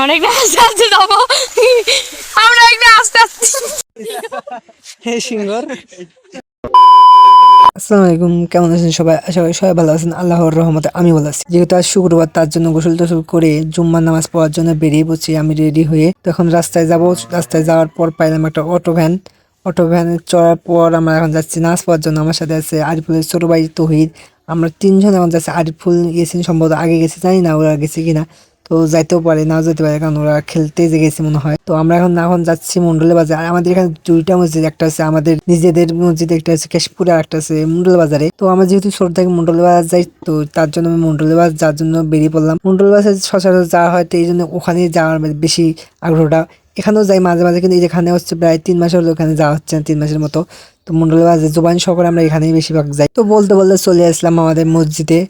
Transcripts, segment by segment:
আমরা আসসালামু আলাইকুম, কেমন আছেন সবাই? সবাই ভালো আছেন। আল্লাহর রহমতে আমি ভালো আছি। যেহেতু আজ শুক্রবার, তার জন্য গোসল টোসল করে জুম্মার নামাজ পড়ার জন্য বেরিয়ে পড়ছি। আমি রেডি হয়ে তখন রাস্তায় যাব। রাস্তায় যাওয়ার পর পাইলাম একটা অটো ভ্যান অটো ভ্যানে চড়ার পর আমরা এখন যাচ্ছি নামাজ পড়ার জন্য। আমার সাথে আছে আরিফুলের ছোট ভাই তহিদ। আমরা তিনজন এখন যাচ্ছি। আরিফুল গেছেন, সম্ভবত আগে গেছে। জানি না ওরা গেছে কিনা। তো যাইতেও পারে, নাও যেতে পারে, কারণ ওরা খেলতে যে গেছে মনে হয়। তো আমরা এখন এখন যাচ্ছি মন্ডলে বাজার। আমাদের এখানে দুইটা মসজিদ, একটা আছে আমাদের নিজেদের মসজিদ, একটা আছে কেশপুরে আর একটা আছে মন্ডল বাজারে। তো আমরা যেহেতু ছোট থেকে মন্ডল বাজার যাই, তো তার জন্য আমি মন্ডল বাজার যাওয়ার জন্য বেরিয়ে পড়লাম। মন্ডল বাজার সচরাচর যাওয়া হয়, তো এই জন্য ওখানে যাওয়ার বেশি আগ্রহটা। এখানেও যাই মাঝে মাঝে, কিন্তু এখানে হচ্ছে প্রায় তিন মাস হলো ওখানে যাওয়া হচ্ছে না, তিন মাসের মতো। তো মন্ডল বাজার, জোবান সকলে আমরা এখানেই বেশিরভাগ যাই। তো বলতে বলতে চলে আসলাম আমাদের মসজিদে.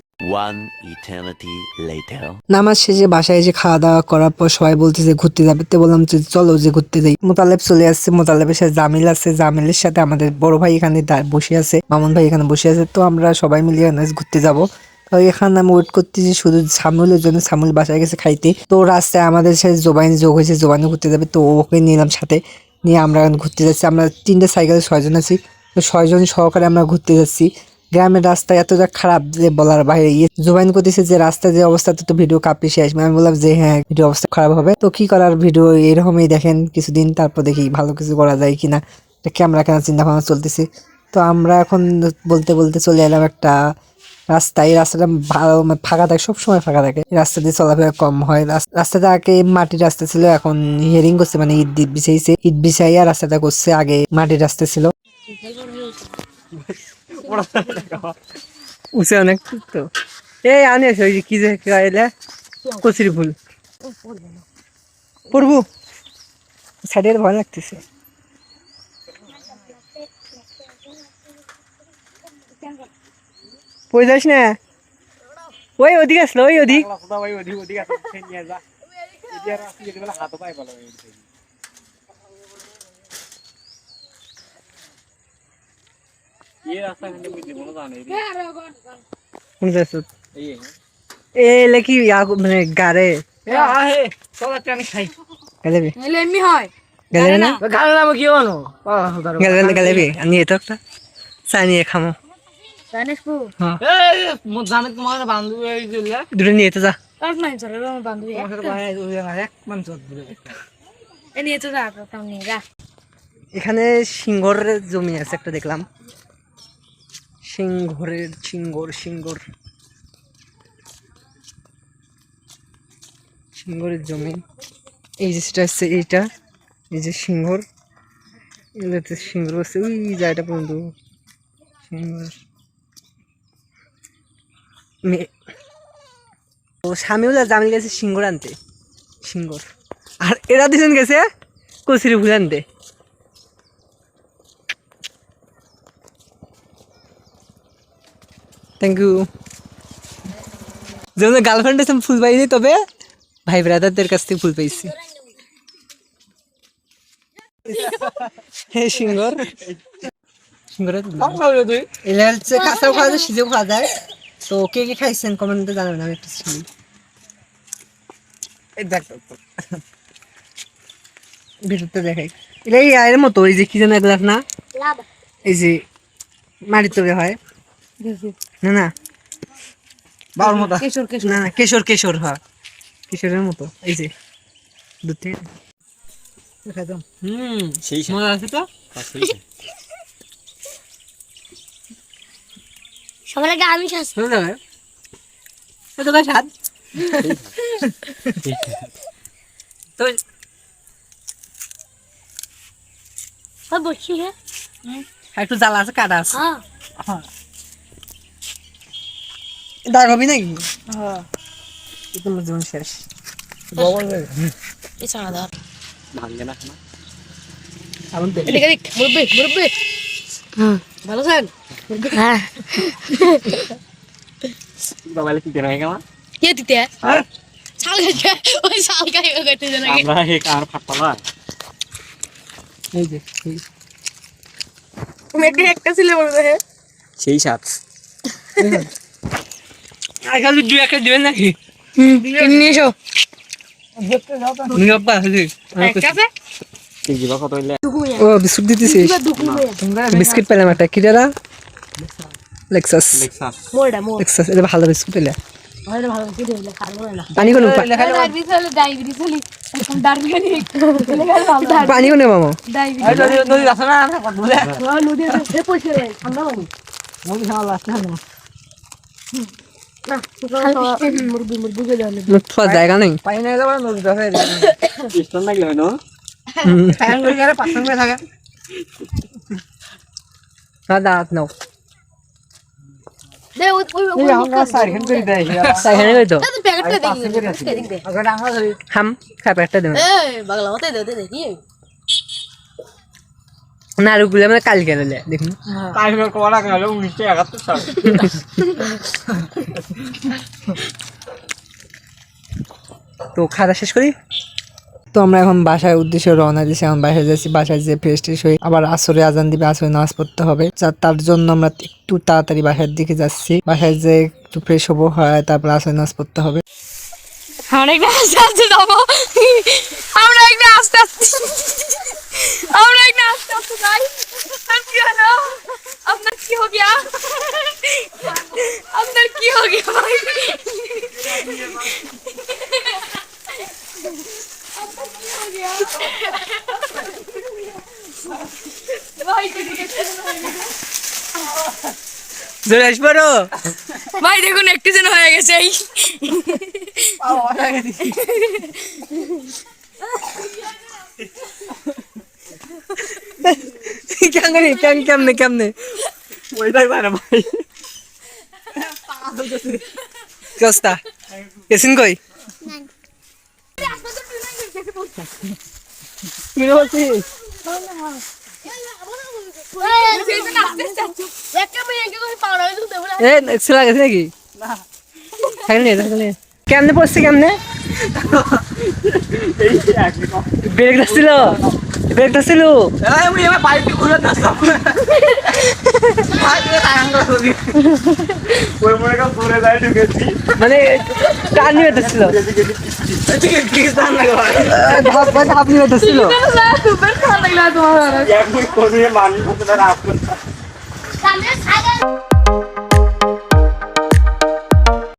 নামাজ শেষে বাসায় এসে খাওয়া দাওয়া করার পর সবাই বলতেছে, ঘুরতে যাবে। তো বললাম যে চলো যে ঘুরতে যাই। মোতালেব চলে আসছে, মোতালেবের সাথে জামিল আছে। জামিলের সাথে আমাদের বড় ভাই এখানে বসে আছে, মামুন ভাই এখানে বসে আছে। তো আমরা সবাই মিলে ঘুরতে যাব। তো এখানে আমি ওয়েট করতেছি, শুধু সামুলের জন্য সামুল বাসায় গেছে খাইতে। তো রাস্তায় আমাদের সাথে জোবাইন যোগ হয়েছে জোবাইনে ঘুরতে যাবে। তো ওকে নিলাম সাথে। নিয়ে আমরা ঘুরতে যাচ্ছি। আমরা তিনটে সাইকেলে ছয়জন আছি। তো ছয়জন সহকারে আমরা ঘুরতে যাচ্ছি। গ্রামের রাস্তা এতটা খারাপ যে বলার বাইরে। ইয়ে জুবাইন করতেছে যে রাস্তায় যে অবস্থা, তো ভিডিও কাপি শেষ। আমি বললাম যে হ্যাঁ ভিডিও অবস্থা খারাপ হবে। তো কি করার ভিডিও এরকমই দেখেন কিছুদিন, তারপর দেখি ভালো কিছু করা যায় কিনা। ক্যামেরা কেনার চিন্তা ভাবনা চলতেছে। তো আমরা এখন বলতে বলতে চলে এলাম একটা রাস্তা। এই রাস্তাটা ভালো মানে ফাঁকা থাকে, সবসময় ফাঁকা থাকে। রাস্তা দিয়ে চলাফেরা কম হয়। রাস্তাটা আগে মাটির রাস্তা ছিল, এখন হিয়ারিং করছে মানে ইট বিছাইছে। ইট বিছাইয়া রাস্তাটা করছে, আগে মাটির রাস্তা ছিল। উঁচে অনেক তো। এই আনে ওই যে কি যে কচুরি ফুল। পড়ব। সাইডের ভয় লাগতেছে। পড়ে যাস না? ওই ওদিক আসলো, ওই ওদিক। কোন যাচ্ছ এ লেকি মানে গারে গেলেবি এলে এমনি হয় গেলেবি না। গেলে গেলেবি আমি এটা একটা চা নিয়ে খামো জানিস পু জানে তোমার বান্ধবী দুটো নিয়ে তো যা কার নাই চলে আমার বান্ধবী এ নিয়ে তো যা তাও নিয়ে যা এখানে সিংহর জমি আছে একটা দেখলাম। সিংহরের সিংহর সিংহর। সিংহরের জমি। এই যে সেটা হচ্ছে এইটা। এই যে সিংহর। এগুলোতে সিংহর আছে, ওই জায়গাটা পর্যন্ত। সিংহর। ও স্বামীওলা জামিল গেছে সিংহর আনতে। সিংহর। আর এরা দুজন গেছে কচুরি ফুল আনতে। থ্যাংক ইউ যেমন গার্লফ্রেন্ড আছে ফুল পাইনি তবে ভাই ব্রাদারদের কাছ থেকে ফুল পাইছি। হে সিঙ্গর। সিঙ্গর এলা হচ্ছে কাঁচাও খাওয়া যায় সিজেও খাওয়া যায়। তো কে কে খাইছেন কমেন্টে জানাবেন আমি একটু শুনি। এই দেখাই। এটা এর মতো এই যে কি যেন এক না? এই যে মাটির হয়। না না। বাবার মতো। কেশর কেশর। না না কেশর কেশর হ্যাঁ। কেশরের মতো। এই যে দুধ থেকে। খাইতাম হুম সেই মজা আছে তো? সবার আগে আমি হয়ে যাবে। কাজ স্বাদ? তো সব বসছি হ্যাঁ। একটু জ্বালা আছে কাটা আছে। হ্যাঁ। দাগ হবি নাকি? এই তোমার জীবন শেষ। এছাড়া ধর ভাঙ্গে না আগুন তেল এদিকে দেখ মুরব্বি মুরব্বি। হ্যাঁ। ভালো থাক হ্যাঁ। বাবা কি দেনা কেমন কে দিতে শাল গাছে ওই শাল গাছে গাছে নাকি আমরা হে কার ফাটপালা এই যে এই। মেয়েটি একটা ছিল বলবে। সেই সাত। আর খালি দুই একটা দিবেন নাকি? হুম নিয়ে এসো। ও বিস্কুট পেলাম একটা কি দাদা লেক্সাস লেক্সাস এটা ভালো বিস্কুট পেলে। পানি কোনো পানি মামা? নদী জায়গা নেই? পাই না যাবে নদী আছে স্টোন নাড়ুগুলো আমরা কালকে দিলে দেখুন। কালকে কোলা গেল 1971 সাল তো খাওয়া শেষ করি? তো আমরা এখন বাসায় উদ্দেশ্যে রওনা দিয়েছি এখন বাসায় যাচ্ছি বাসায় যে ফ্রেশ ট্রেশ হয়ে আবার আসরে আজান দিবে আসরে নামাজ পড়তে হবে। তার জন্য আমরা একটু তাড়াতাড়ি বাসার দিকে যাচ্ছি। বাসায় যে একটু ফ্রেশ হব হয় তারপর আসরে নামাজ পড়তে হবে। আমরা একটা আস্তে আস্তে জোরে ভাই দেখুন একটু যেন হয়ে গেছে এই। কেমনে কেমনে কেমনে কেমনে? ওইটাই পারে ভাই। কি অবস্থা? এসিন কই? কি বলছিস এ এক্সেল গেছে নাকি? থাকলে থাকলে। কেমনে পড়ছে কেমনে? ব্রেক ছিল? ব্রেক ছিল? মনে মানে টান নিয়ে ছিল। ধাপ নিয়ে এক